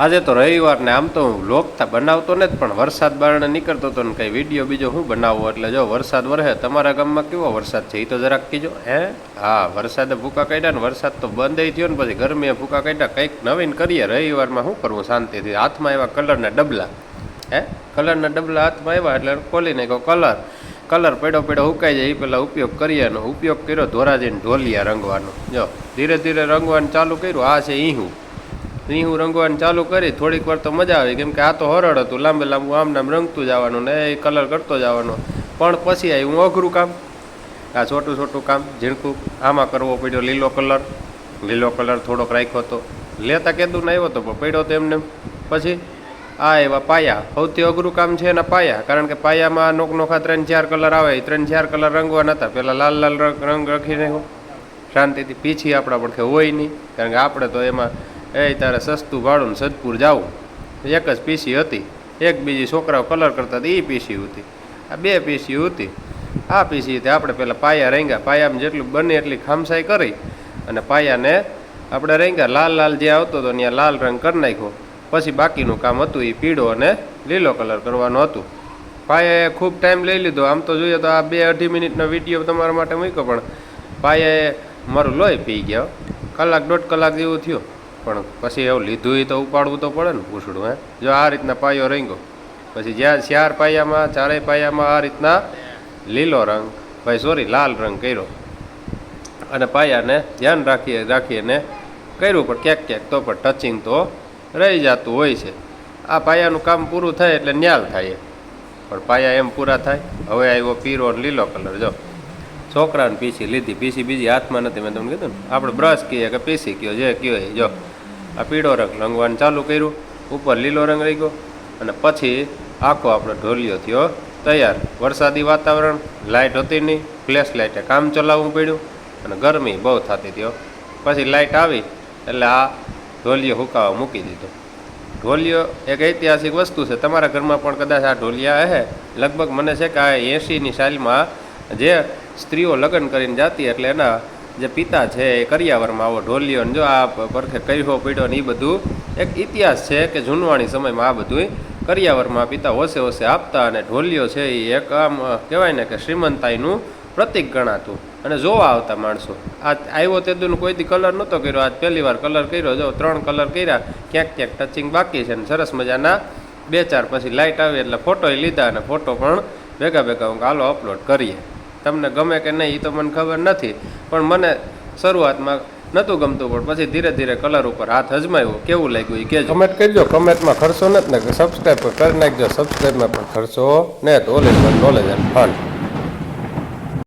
આજે તો રવિવાર ને આમ તો હું લોકતા બનાવતો ને પણ વરસાદ બારણે નીકળતો હતો ને કઈ વીડિયો બીજો હું બનાવવો એટલે જો વરસાદ વરહે, તમારા ગામમાં કેવો વરસાદ છે? એ તો જરાક કીજો. હે? હા, વરસાદે ભૂકા કાઢ્યા ને વરસાદ તો બંધ થયો ને પછી ગરમીએ ભૂકા કાઢ્યા. કંઈક નવીન કરીએ, રવિવારમાં શું કરવું શાંતિથી? હાથમાં એવા કલરના ડબલા. હે? કલરના ડબલા હાથમાં આવ્યા એટલે ખોલી નાખ્યો કલર. કલર પડ્યો પડ્યો ઉકાઈ જાય એ પહેલાં ઉપયોગ કરીએ અને ઉપયોગ કર્યો ધોરાજીને ઢોલિયા રંગવાનો. જો, ધીરે ધીરે રંગવાનું ચાલુ કર્યું. આ છે ઈહું. ઈહું રંગવાનું ચાલુ કરી, થોડીક વાર તો મજા આવી. કેમ કે આ તો હરળ હતું, લાંબે લાંબુ આમ નામ રંગતું જવાનું ને એ કલર કરતો જવાનો. પણ પછી આવી હું અઘરું કામ, આ છોટું છોટું કામ, ઝીણકું. આમાં કરવો પડ્યો લીલો કલર લીલો કલર થોડોક રાખ્યો હતો લેતા કેદું ના આવ્યો હતો પણ પડ્યો તો એમને. પછી આ એવા પાયા. સૌથી અઘરું કામ છે એના પાયા. કારણ કે પાયામાં નોક નોખા ત્રણ ચાર કલર આવે. એ ત્રણ ચાર કલર રંગવાના હતા. પહેલાં લાલ લાલ રંગ રંગ રાખી શાંતિથી પીછી આપણા પડખે હોય નહીં. કારણ કે આપણે તો એમાં એ તારે સસ્તું ભાડું સદપુર જાવું. એક જ પીસી હતી, એક બીજી છોકરાઓ કલર કરતા હતા એ પીસી હતી. આ બે પીસી હતી. આ પીસી હતી, આપણે પહેલાં પાયા રેંગ્યા પાયામાં જેટલું બને એટલી ખામસાઈ કરી અને પાયાને આપણે રેંગ્યા લાલ લાલ જે આવતો હતો ત્યાં લાલ રંગ કરી નાખ્યો. પછી બાકીનું કામ હતું એ પીળો અને લીલો કલર કરવાનું હતું. પાયાએ ખૂબ ટાઈમ લઈ લીધો. આમ તો જોઈએ તો આ બે અઢી મિનિટનો વીડિયો તમારા માટે મૂક્યો પણ પાયાએ મારું લોહી પી ગયો. કલાક દોઢ કલાક જેવું થયું. પણ પછી એવું લીધું એ તો ઉપાડવું તો પડે ને પૂછડું, હે? જો આ રીતના પાયો રંગ્યો. પછી જ્યાં ચાર પાયામાં, ચારેય પાયામાં આ રીતના લીલો રંગ, ભાઈ સોરી, લાલ રંગ કર્યો. અને પાયાને ધ્યાન રાખીએ રાખીને કર્યું, પણ ક્યાંક ક્યાંક તો પણ ટચિંગ તો રહી જતું હોય છે. આ પાયાનું કામ પૂરું થાય એટલે ન્યાલ થાય પણ પાયા એમ પૂરા થાય. હવે આવ્યો પીરો લીલો કલર, જો. છોકરાને પીસી લીધી, પીસી બીજી હાથમાં નથી, મેં તમને કીધું ને, આપણે બ્રશ કહીએ કે પીસી કયો, જે કયો એ, જો. આ પીળો રંગ રંગવાનું ચાલુ કર્યું, ઉપર લીલો રંગ રહી ગયો, અને પછી આખો આપણો ઢોલિયો થયો, તૈયાર. વરસાદી વાતાવરણ લાઇટ હતી નહીં, ફ્લેશ લાઇટે કામ ચલાવવું પડ્યું, અને ગરમી બહુ થતી થયો પછી લાઇટ આવી, એટલે આ ઢોલિયો હુકાવા મૂકી દીધો. ઢોલિયો એક ઐતિહાસિક વસ્તુ છે, તમારા ઘરમાં પણ કદાચ આ ઢોલિયા હે. લગભગ મને છે કે આ એંશીની સાલમાં જે સ્ત્રીઓ લગ્ન કરીને જાતી એટલે એના જે પિતા છે એ કરિયાવરમાં આવો ઢોલિયો જો આ પરખે કહ્યો પડ્યો ને એ બધું, એક ઇતિહાસ છે કે જૂનવાણી સમયમાં આ બધું કરિયાવરમાં પિતા હોશે હોશે આપતા અને ઢોલિયો છે એ એક આમ કહેવાય ને કે શ્રીમંતાઈનું પ્રતિક ગણાતું. અને જોવા આવતા માણસો. આ આવ્યો તે કોઈ દી કલર નહોતો કર્યો. આજ પહેલી વાર કલર કર્યો. જો ત્રણ કલર કર્યા, ક્યાંક ક્યાંક ટચિંગ બાકી છે ને સરસ મજાના બે ચાર પછી લાઇટ આવી એટલે ફોટો લીધા અને ફોટો પણ ભેગા ભેગા હું હાલો અપલોડ કરીએ. તમને ગમે કે નહીં એ તો મને ખબર નથી. પણ મને શરૂઆતમાં નહોતું ગમતું, પણ પછી ધીરે ધીરે કલર ઉપર હાથ અજમાવ્યો કેવું લાગ્યું એ કહેજો કમેન્ટ કરજો, કમેન્ટમાં ખર્ચો નથી ને સબસ્ક્રાઈબ કરી નાખજો. સબસ્ક્રાઈબમાં પણ ખર્ચો ને તો નોલેજ એન્ડ ફંડ